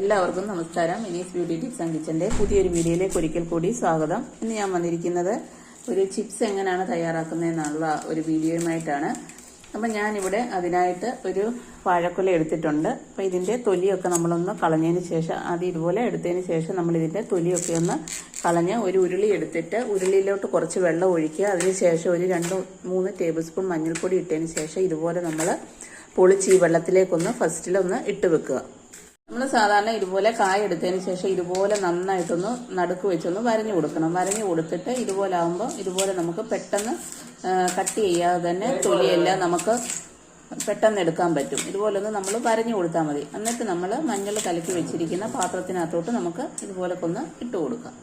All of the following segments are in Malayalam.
എല്ലാവർക്കും നമസ്കാരം. മിനീസ് ബ്യൂട്ടി ടിപ്സ് ആൻഡ് കിച്ചന്റെ പുതിയൊരു വീഡിയോയിലേക്ക് ഒരിക്കൽ കൂടി സ്വാഗതം. ഇന്ന് ഞാൻ വന്നിരിക്കുന്നത് ഒരു ചിപ്സ് എങ്ങനെയാണ് തയ്യാറാക്കുന്നതെന്നുള്ള ഒരു വീഡിയോയുമായിട്ടാണ്. അപ്പം ഞാനിവിടെ അതിനായിട്ട് ഒരു വാഴക്കുല എടുത്തിട്ടുണ്ട്. അപ്പം ഇതിന്റെ തൊലിയൊക്കെ നമ്മളൊന്ന് കളഞ്ഞതിന് ശേഷം ആദ്യം ഇതുപോലെ എടുത്തതിന് ശേഷം നമ്മൾ ഇതിന്റെ തൊലിയൊക്കെ ഒന്ന് കളഞ്ഞ് ഒരു ഉരുളി എടുത്തിട്ട് ഉരുളിയിലോട്ട് കുറച്ച് വെള്ളം ഒഴിക്കുക. അതിന് ശേഷം ഒരു രണ്ട് മൂന്ന് ടേബിൾ സ്പൂൺ മഞ്ഞൾപ്പൊടി ഇട്ടതിന് ശേഷം ഇതുപോലെ നമ്മൾ പൊളിച്ച് ഈ വെള്ളത്തിലേക്കൊന്ന് ഫസ്റ്റിലൊന്ന് ഇട്ട് വെക്കുക. നമ്മൾ സാധാരണ ഇതുപോലെ കായ എടുത്തതിന് ശേഷം ഇതുപോലെ നന്നായിട്ടൊന്ന് നടുക്ക് വെച്ചൊന്ന് വരഞ്ഞു കൊടുക്കണം. വരഞ്ഞു കൊടുത്തിട്ട് ഇതുപോലെ ആകുമ്പോൾ ഇതുപോലെ നമുക്ക് പെട്ടെന്ന് കട്ട് ചെയ്യാതെ തന്നെ തൊലിയെല്ലാം നമുക്ക് പെട്ടെന്ന് എടുക്കാൻ പറ്റും. ഇതുപോലെ ഒന്ന് നമ്മൾ വരഞ്ഞു കൊടുത്താൽ മതി. എന്നിട്ട് നമ്മൾ മഞ്ഞൾ കലക്കി വെച്ചിരിക്കുന്ന പാത്രത്തിനകത്തോട്ട് നമുക്ക് ഇതുപോലെ ഒന്ന് ഇട്ട് കൊടുക്കാം.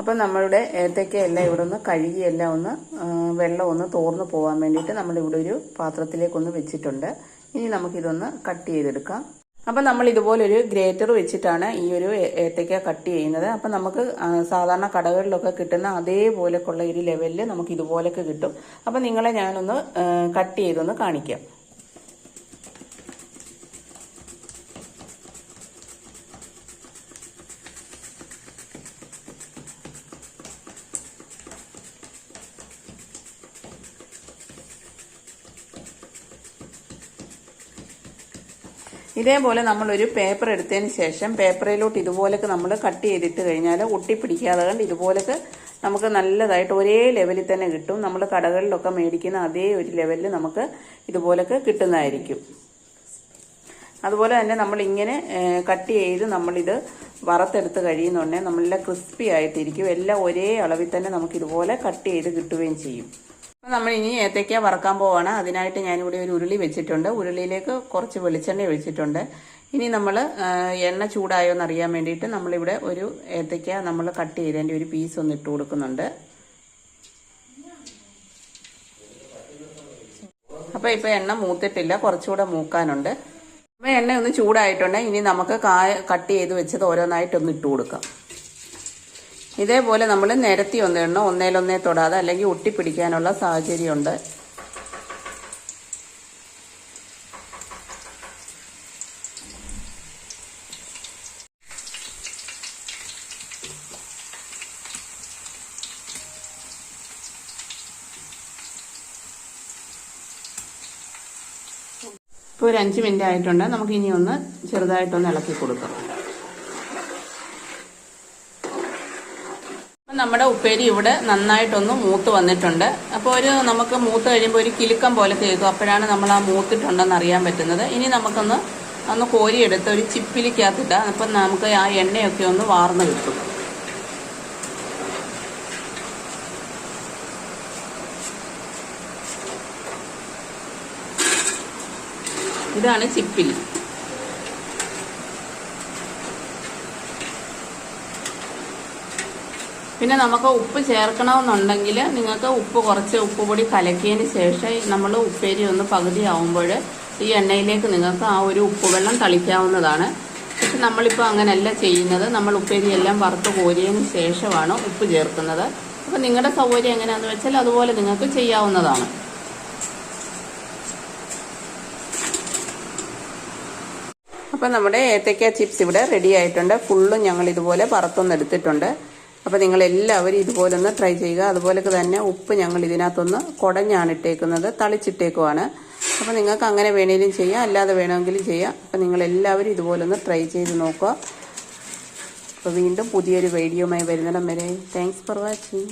അപ്പം നമ്മളുടെ ഏത്തക്കയെല്ലാം ഇവിടെ ഒന്ന് കഴുകിയെല്ലാം ഒന്ന് വെള്ളം ഒന്ന് തോർന്നു പോകാൻ വേണ്ടിയിട്ട് നമ്മളിവിടെ ഒരു പാത്രത്തിലേക്കൊന്ന് വെച്ചിട്ടുണ്ട്. ഇനി നമുക്കിതൊന്ന് കട്ട് ചെയ്തെടുക്കാം. അപ്പം നമ്മൾ ഇതുപോലൊരു ഗ്രേറ്റർ വെച്ചിട്ടാണ് ഈ ഒരു ഏത്തക്ക കട്ട് ചെയ്യുന്നത്. അപ്പം നമുക്ക് സാധാരണ കടകളിലൊക്കെ കിട്ടുന്ന അതേപോലെക്കുള്ള ഒരു ലെവലിൽ നമുക്ക് ഇതുപോലൊക്കെ കിട്ടും. അപ്പം നിങ്ങളെ ഞാനൊന്ന് കട്ട് ചെയ്തൊന്ന് കാണിക്കാം. ഇതേപോലെ നമ്മളൊരു പേപ്പർ എടുത്തതിന് ശേഷം പേപ്പറിലോട്ട് ഇതുപോലൊക്കെ നമ്മൾ കട്ട് ചെയ്തിട്ട് കഴിഞ്ഞാൽ ഒട്ടിപ്പിടിക്കാതെ കണ്ട് ഇതുപോലൊക്കെ നമുക്ക് നല്ലതായിട്ട് ഒരേ ലെവലിൽ തന്നെ കിട്ടും. നമ്മൾ കടകളിലൊക്കെ മേടിക്കുന്ന അതേ ഒരു ലെവലിൽ നമുക്ക് ഇതുപോലൊക്കെ കിട്ടുന്നതായിരിക്കും. അതുപോലെ തന്നെ നമ്മൾ ഇങ്ങനെ കട്ട് ചെയ്ത് നമ്മളിത് വറുത്തെടുത്ത് കഴിയുന്നുണ്ടെങ്കിൽ നമ്മളെല്ലാം ക്രിസ്പി ആയിട്ടിരിക്കും. എല്ലാം ഒരേ അളവിൽ തന്നെ നമുക്ക് ഇതുപോലെ കട്ട് ചെയ്ത് കിട്ടുകയും ചെയ്യും. നമ്മൾ ഇനി ഏത്തയ്ക്ക വറക്കാൻ പോവാണ്. അതിനായിട്ട് ഞാനിവിടെ ഒരു ഉരുളി വെച്ചിട്ടുണ്ട്. ഉരുളിയിലേക്ക് കുറച്ച് വെളിച്ചെണ്ണ ഒഴിച്ചിട്ടുണ്ട്. ഇനി നമ്മൾ എണ്ണ ചൂടായോ എന്ന് അറിയാൻ വേണ്ടിയിട്ട് നമ്മളിവിടെ ഒരു ഏത്തയ്ക്ക നമ്മൾ കട്ട് ചെയ്തതിന്റെ ഒരു പീസ് ഒന്ന് ഇട്ട് കൊടുക്കുന്നുണ്ട്. അപ്പോൾ ഇപ്പോൾ എണ്ണ മൂത്തിട്ടില്ല. കുറച്ചുകൂടെ മൂക്കാനുണ്ട്. അപ്പോൾ എണ്ണ ഒന്ന് ചൂടായിട്ടുണ്ട്. ഇനി നമുക്ക് കട്ട് ചെയ്ത് വെച്ചത് ഓരോന്നായിട്ടൊന്ന് ഇട്ട് കൊടുക്കാം. ഇതേപോലെ നമ്മൾ നിരത്തി ഒന്നിടണം ഒന്നേലൊന്നേ തൊടാതെ അല്ലെങ്കിൽ ഒട്ടിപ്പിടിക്കാനുള്ള സാഹചര്യമുണ്ട്. ഇപ്പോൾ ഒരു അഞ്ച് മിനിറ്റ് ആയിട്ടുണ്ട്. നമുക്ക് ഇനി ഒന്ന് ചെറുതായിട്ടൊന്ന് ഇളക്കി കൊടുക്കാം. നമ്മുടെ ഉപ്പേരി ഇവിടെ നന്നായിട്ടൊന്ന് മൂത്ത് വന്നിട്ടുണ്ട്. അപ്പോൾ ഒരു നമുക്ക് മൂത്ത് കഴിയുമ്പോൾ ഒരു കിലുക്കം പോലെ കേൾക്കും. അപ്പോഴാണ് നമ്മൾ ആ മൂത്തിട്ടുണ്ടെന്ന് അറിയാൻ പറ്റുന്നത്. ഇനി നമുക്കൊന്ന് ഒന്ന് കോരിയെടുത്ത് ഒരു ചിപ്പിലിക്കകത്തിട്ട് അപ്പം നമുക്ക് ആ എണ്ണയൊക്കെ ഒന്ന് വാർന്ന് കിട്ടും. ഇതാണ് ചിപ്പിലി. പിന്നെ നമുക്ക് ഉപ്പ് ചേർക്കണമെന്നുണ്ടെങ്കിൽ നിങ്ങൾക്ക് ഉപ്പ് കുറച്ച് ഉപ്പ് പൊടി കലക്കിയതിന് ശേഷം നമ്മൾ ഉപ്പേരി ഒന്ന് പകുതി ആവുമ്പോൾ ഈ എണ്ണയിലേക്ക് നിങ്ങൾക്ക് ആ ഒരു ഉപ്പ് വെള്ളം തളിക്കാവുന്നതാണ്. പക്ഷെ നമ്മളിപ്പോൾ അങ്ങനെയല്ല ചെയ്യുന്നത്. നമ്മൾ ഉപ്പേരി എല്ലാം വറുത്ത് കോരിയതിന് ശേഷമാണ് ഉപ്പ് ചേർക്കുന്നത്. അപ്പോൾ നിങ്ങളുടെ സൗകര്യം എങ്ങനെയാണെന്ന് വെച്ചാൽ അതുപോലെ നിങ്ങൾക്ക് ചെയ്യാവുന്നതാണ്. അപ്പം നമ്മുടെ ഏത്തക്ക ചിപ്സ് ഇവിടെ റെഡി ആയിട്ടുണ്ട്. ഫുള്ളും ഞങ്ങൾ ഇതുപോലെ പറത്തൊന്നെടുത്തിട്ടുണ്ട് അപ്പോൾ നിങ്ങളെല്ലാവരും ഇതുപോലെ ഒന്ന് ട്രൈ ചെയ്യുക. അതുപോലൊക്കെ തന്നെ ഉപ്പ് ഞങ്ങൾ ഇതിനകത്തൊന്ന് കുടഞ്ഞാണ് ഇട്ടേക്കുന്നത്. തളിച്ചിട്ടേക്കുവാണ്. അപ്പോൾ നിങ്ങൾക്ക് അങ്ങനെ വേണമെങ്കിലും ചെയ്യാം. അല്ലാതെ വേണമെങ്കിലും ചെയ്യാം. അപ്പോൾ നിങ്ങളെല്ലാവരും ഇതുപോലെ ഒന്ന് ട്രൈ ചെയ്ത് നോക്കുക. അപ്പോൾ വീണ്ടും പുതിയൊരു വീഡിയോയുമായി വരുന്നിടം വരെ. Thanks for watching